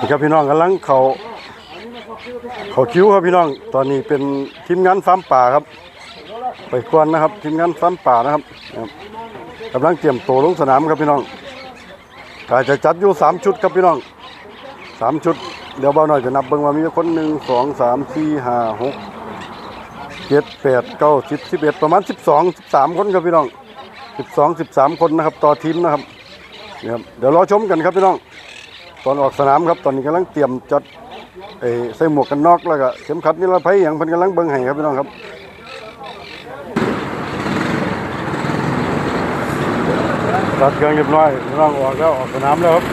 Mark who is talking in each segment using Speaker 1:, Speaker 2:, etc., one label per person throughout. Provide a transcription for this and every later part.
Speaker 1: นี่ครับพี่น้องกำลังเขาเขาคิ้วครับพี่น้อง ตอนนี้เป็นทีมงานฟาร์มป่าครับ ไปกวนนะครับทีมงานฟาร์มป่านะครับกำลังเตรียมตัวลงสนามครับพี่น้องกาจะจัดอยู่สามชุดครับพี่น้องสามชุด เดี๋ยวเบาหน่อยจะนับเบิ่งว่ามีคนหนึ่งสองสามสี่ห้าหกเจ็ดแปดเก้าสิบสิบเอ็ดประมาณสิบสองสิบสามคนครับพี่น้องสิบสองสิบสามคนนะครับ ต่อทีมนะครับ นี่ยครับเดี๋ยวรอชมกันครับพี่น้อง ตอนออกสนามครับตอนนี้กำลังเตรียมจัดเอใส่หมวกกันน็อกแล้วก็เข็มขัดนิรภัยอย่างพิ่นกำลังเบิ่งให้ครับพี่น้องครับตัดเครื่องเรียบร้อยพี่น้องออกแล้วออกสนามแล้วครับ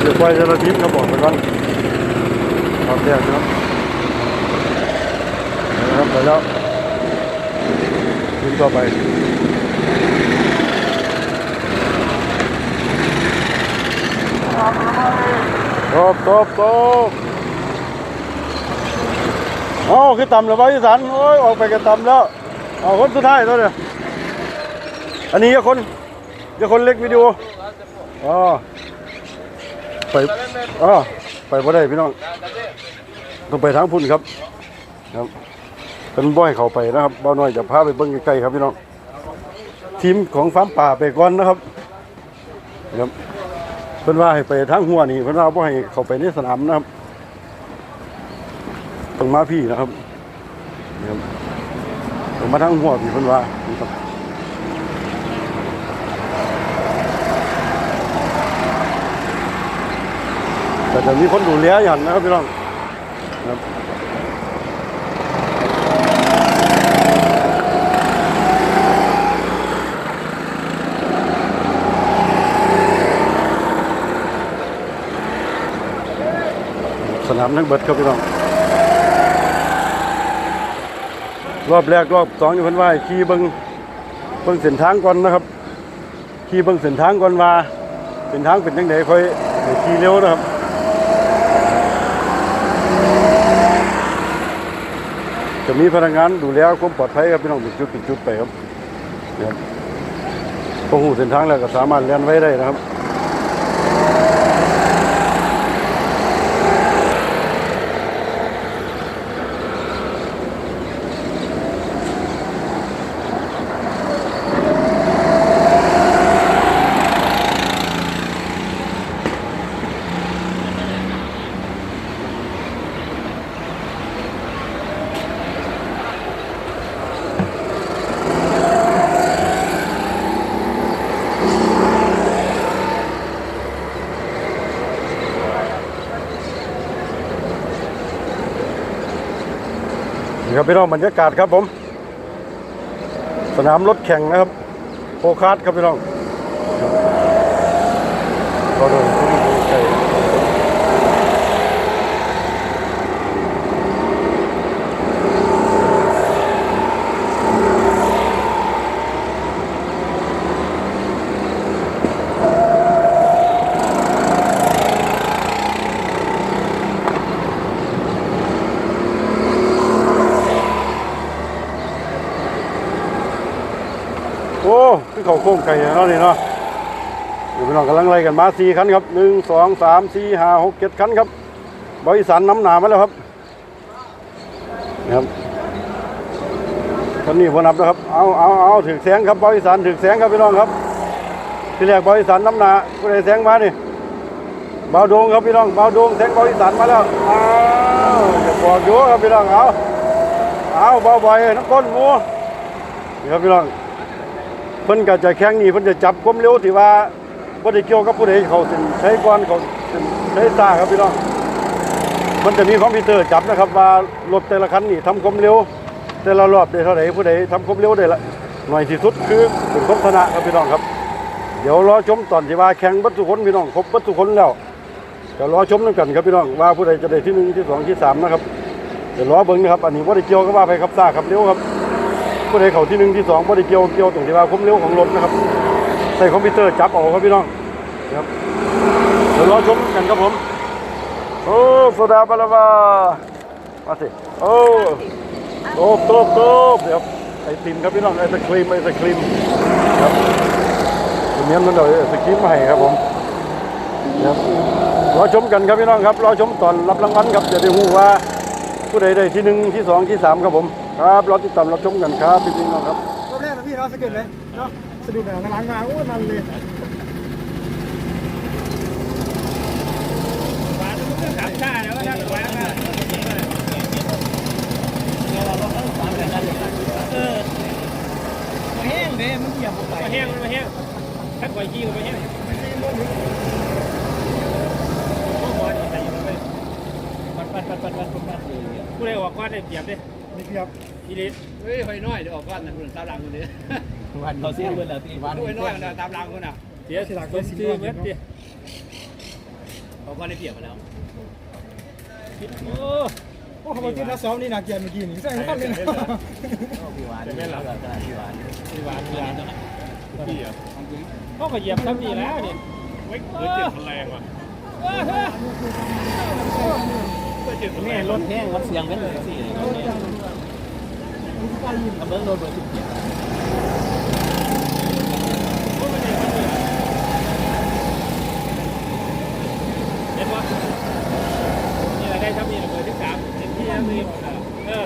Speaker 1: เดี๋ยวปล่อยแต่ละทีมครับออกไปก่อนครับแรกนะครับนะครับไปแล้วทีมต่อไป ตบตบตบโอ้คือต่ำแล้วบริสันโอ้ยออกไปกันต่ำแล้วเอาคนสุดท้ายตัวเนี่ยอันนี้จะคนจะคนเล็กวิดีโออ๋อไปอ๋อไปบ่ได้พี่น้องต้องไปทางพุ่นครับครับเป็นบ่อยเขาไปนะครับบ่าวน้อยจะพาไปเบิ่งใกล้ๆครับพี่น้องทีมของฟาร์มป่าไปก่อนนะครับครับ เพิ่นว่าให้ไปทางหัวนี่เพิ่นว่าบ่ให้เขาไปในสนามนะครับต้องมาพี่นะครับนี่ครับต้องมาทางหัวพี่เพิ่นว่าครับแต่จะมีคนดูแลอย่างนะครับพี่น้องครับามนักเบิดครับพี่น้อง รอบแรกรอบสองนี่เพิ่นว่าให้ขี่เบิงเบิงเส้นทางก่อนนะครับขี่เบิงเส้นทางก่อนว่าเส้นทางเป็นจังไดค่อยขี่เร็วนะครับจะมีพนักงานดูแลความปลอดภัยครับพี่น้องเป็นจุดเป็นจุดไปครับนะครับพอหูเส้นทางแล้วก็สามารถเลียนไว้ได้นะครับ ครับพี่น้องบรรยากาศครับผม สนามรถแข่งนะครับโคคาร์ดครับพี่น้องก็โดนผู้ที่ดูใจโอ้คือ เขาโค้งไก่เนาะนี่เนาะเดี๋ยวพี่น้องกำลังไล่กันมาสี่คันครับหนึ่งสองสามสี่ห้าหกเจ็ดคันครับบริษัทน้ำหนามาแล้วครับนะครับคันนี้พอนับนะครับเอาเอาเอาถึกแสงครับบริษัทถึกแสงครับพี่น้องครับที่แรกบริษัทน้ำหนาผู้ใดแสงมานี่เบาดวงครับพี่น้องเบาดวงแสงบริษัทมาแล้วอ้าวจะบอกอยู่ครับพี่น้องเอาเอาเบาบ่อยน้ำก้นหมูนี่ครับพี่น้อง เพิ่นก็จะแข่งนี่เพิ่นจะจับความเร็วที่ว่าบ่ได้เกี่ยวกับผู้ใดเขาส้นใช้ก่อนเขาส้นใช้ซ่าครับพี่น้องมันจะมีคอมพิวเตอร์จับนะครับว่ารถแต่ละคันนี่ทำความเร็ว แต่ละรอบได้เท่าไหร่ผู้ใดทำความเร็วได้ละหน่อยที่สุดคือเป็นคนชนะครับพี่น้องครับ เดี๋ยวรอชมตอนที่ว่าแข่งบัดทุกคนพี่น้องครบบัดทุกคนแล้วจะรอชมนำกันครับพี่น้องว่าผู้ใดจะได้ที่หนึ่งที่สองที่สามนะครับเดี๋ยวรอเบิ่งนะครับอันนี้บ่ได้เกี่ยวกับว่าไปครับซ่าครับเร็วครับ ผู้ใดเข่าที่หนึ่งที่สองบ่ได้เกี่ยวเกี่ยวตรงที่ว่าความเร็วของรถนะครับ ใส่คอมพิวเตอร์จับเอาครับพี่น้องครับเดี๋ยวรอชมกันครับผม โอ้โซดาบาลาวามาสิโอ้โตบโตบโตบเดี๋ยวไอติมครับพี่น้องไอศครีมไอศครีมครับเมียนมันเลยวสกิปมให้ครับผมครับรอชมกันครับพี่น้องครับรอชมตอนรับรางวัลครับจะได้รู้ว่าผู้ใดได้ที่หนึ่งที่สองที่สามครับผม ครับรอติดตามรับชมกันครับพี่น้องครับ
Speaker 2: รอบแรกนะพี่เนาะสะเก็ดเลยเนาะสะดุดหนังหลังมาโอ้ยมันเลย
Speaker 3: สามชาแล้วก็นั่งไว้แล้วก็เออมาแห้งเลยมันเหยียบมาแห้งมาแห้งถ้าปล่อยขี้มาแห้งปัดปัดปัดปัดปัดปัดผู้ใดออกก้อนได้เปรียบดิ
Speaker 2: ไม่เพียบ
Speaker 3: ทีนี้
Speaker 4: เฮ้ยไฟน้อยเดี๋ยวออกก่อนนะคุณตามหลังคนนี้
Speaker 3: วันเขาเสียเงินแล้วตีวัน
Speaker 4: ไฟน้อยมันตามหลังคนน่ะ
Speaker 3: เสียหลักคนซื้อเม็ดดิ
Speaker 4: เขาก็ได้เปรียบมาแล้ว
Speaker 3: โอ้
Speaker 2: โอ้เขาบอกกินน้ำซ้อมนี่นาเกียนเมื่อกี้นี่ใส่ข้าวเลยนะ
Speaker 4: พี่หวานไม่หลับพี่หวาน
Speaker 3: ที่หวานเวลา
Speaker 4: พี่อะ
Speaker 3: เขาก็เหยียบซ้ำดีแล้วนี่
Speaker 4: เฮ้ยเกิดเจ็บแรงว่ะเกิดเจ็บแร
Speaker 3: แม่
Speaker 4: ง
Speaker 3: รถแห้งวัดเสียงกันเลยสิ เบอร์สิบเจ็ดเห็นปะนี่เราได้ซ้ำนี่เราเบอร์ที่สามเห็นที่แล้วมีเออ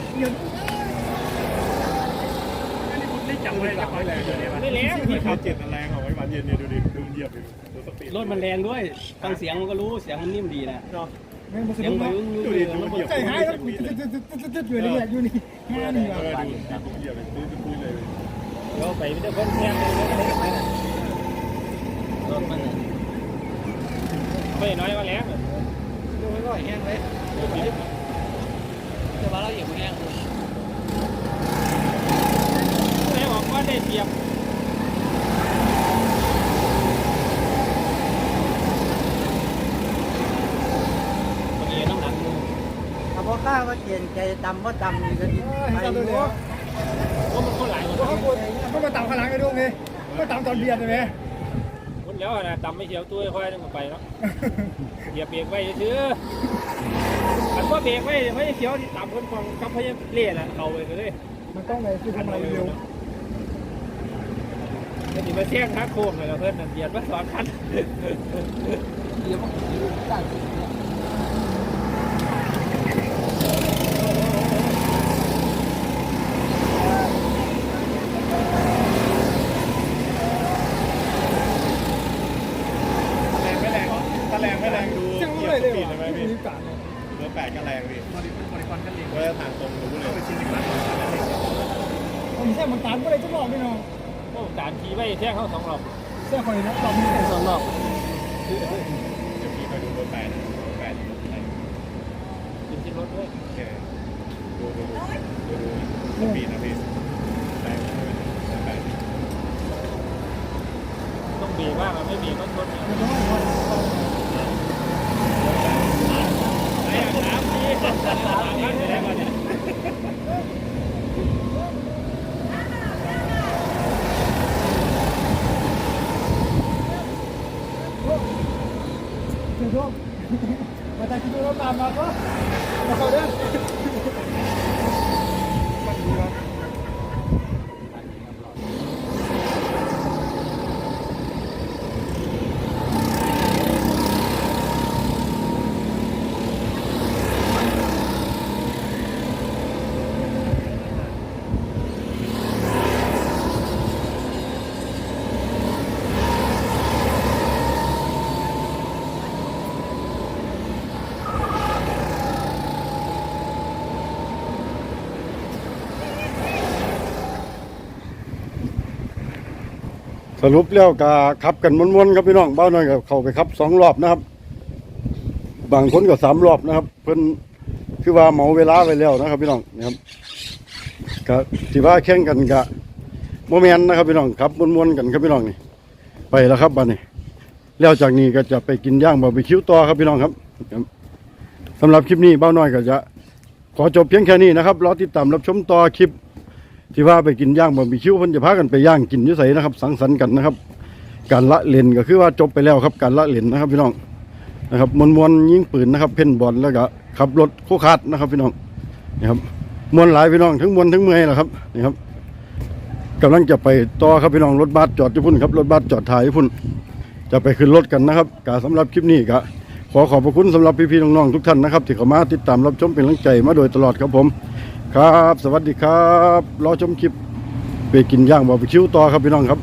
Speaker 4: นี่จับเลยจังเลย
Speaker 3: ไม่แรงพี่ขับ
Speaker 4: เจ็บแรงเอาไว้หวานเย็นเนี่ยดูดิดูเหยียบดูสปีด
Speaker 3: รถมันแรงด้วยฟังเสียงมันก็รู้เสียงมันนิ่มดีนะ
Speaker 2: แม่งมาสะ
Speaker 3: เสียง
Speaker 2: ดุด
Speaker 3: มัน
Speaker 2: เนาะ
Speaker 3: ยุ่งยุ่งเลยมัน
Speaker 2: ใจหายแล้วตึ๊ดตึ๊ดตึ๊ดตึ๊ดอยู่นี่อยู่นี่ห้านี่ว่ะ
Speaker 4: อดูเหยียบเลยดูดูเลย
Speaker 3: เราไปไม่ได้คนแห้งเลยไม่น้อยว่าแล้ว
Speaker 4: ดูไม่ก็แห้งเลยแต่ว่าเราเหยียบแห้ง
Speaker 3: ไม่ออกก็ได้เปรียบ เมื่อกี้น้ำหนักมือ
Speaker 5: ถ้าพ่อข้าว่าเกียนใจดำว่าดำนี่ก็ดี
Speaker 2: เออ
Speaker 5: ไป
Speaker 2: เห็นตามตัวเลย
Speaker 5: โอ้
Speaker 3: โอ้มันคนหลายคน
Speaker 2: เขาปวดเขามาตามข้างหลังไอ้ดวงนี่ก็ตามตอนเบียดเลยไหม
Speaker 3: คนแล้วนะตำไม่เชียวตู้ค่อยนึงไปแล้วเหยียบเบรกไว้ซื้ออันว่าเบรกไว้ไม่เชียวที่ตามคนฟังกับพยาเล่น่ะเราไปเลย
Speaker 2: มันต้องเลยคือทำอะไรเร็ว
Speaker 3: จะมีมาแช่งทักโค้งเลยเพื่อนเบียดมาสองคัน
Speaker 4: แรงไม่แรงถ้าแรงไม่แรงดู
Speaker 2: จัง
Speaker 4: เหยี
Speaker 2: เลย ย
Speaker 4: บ
Speaker 2: เลย
Speaker 4: สปีด
Speaker 2: ว่ะ
Speaker 4: เลยไหม
Speaker 2: ไม่
Speaker 4: พี่
Speaker 2: มีกาดเลย
Speaker 4: เบอร์ แปดก็แรงพี่บริบริกรกันดีก็ทางตรงรู้เลยชิ้นนี้
Speaker 2: ผมแค่มันตามก็เลยจะบอกพี่น้อง
Speaker 3: โอ้การขี่ไว้แช่งเขาสองรอบ
Speaker 2: เสื้อคอยนะตอบมี
Speaker 3: สองรอบ
Speaker 4: เดี๋ยวพี่ไปดูเบอร์แปดเบอร์แปด
Speaker 3: กินที่รถด้วย
Speaker 4: โอเคดูดูดูดูสปีดนะพี่แรงแปด
Speaker 3: ต้องเบรกบ้างไม่เบรกก็ชนเนี่ย ไอ้น้ำนี่น้ำนี่แรงกว่าเนี่ย
Speaker 2: เดี๋ยวทุกมาแต่คิดดูแล้วตามมาก็มาเขาเด้อมันดีวะ
Speaker 1: ส รุปแล้วก็ขับกันม้วนๆครับพี่น้องเบ้าน้อยก็เข้าไปขับสองรอบนะครับ บางคนก็สามรอบนะครับ เพิ่นคือว่าเหมาเวลาไว้แล้วนะครับพี่น้องนะครับก็ที่ว่าแข่งกันกะโมเมนต์นะครับพี่น้องครับม้วนๆกันครับพี่น้องนี่ไปแล้วครับบัดนี้แล้วจากนี้ก็จะไปกินย่างบาร์บีคิวต่อครับพี่น้องครับครับสำหรับคลิปนี้เบ้าน้อยก็จะ ขอจบเพียงแค่นี้นะครับรอติดตามรับชมต่อคลิป ที่ว่าไปกินย่างบะหมี่คิ้วเพิ่นจะพากันไปย่างกินยุ่ใส่นะครับ สังสรรค์กันนะครับ การละเล่นก็คือว่าจบไปแล้วครับ การละเล่นนะครับพี่น้องนะครับมวลมวลยิงปืนนะครับ เพ่นบอลแล้วก็ขับรถโคคัดนะครับพี่น้องนะครับมวลหลายพี่น้องทั้งมวลทั้งเมื่ยแหละครับนะครับกำลังจะไปต่อครับพี่น้องรถบัสจอดญี่ปุ่นครับรถบัสจอดถ่ายญี่ปุ่น จะไปขึ้นรถกันนะครับกาสำหรับคลิปนี้ก็ขอขอบพระคุณสำหรับพี่ๆน้องๆทุกท่านนะครับที่เข้ามาติดตามรับชมเป็นกำลังใจมาโดยตลอดครับผม ครับ สวัสดีครับรอชมคลิปไปกินย่างบาร์บีคิวต่อครับพี่น้องครับ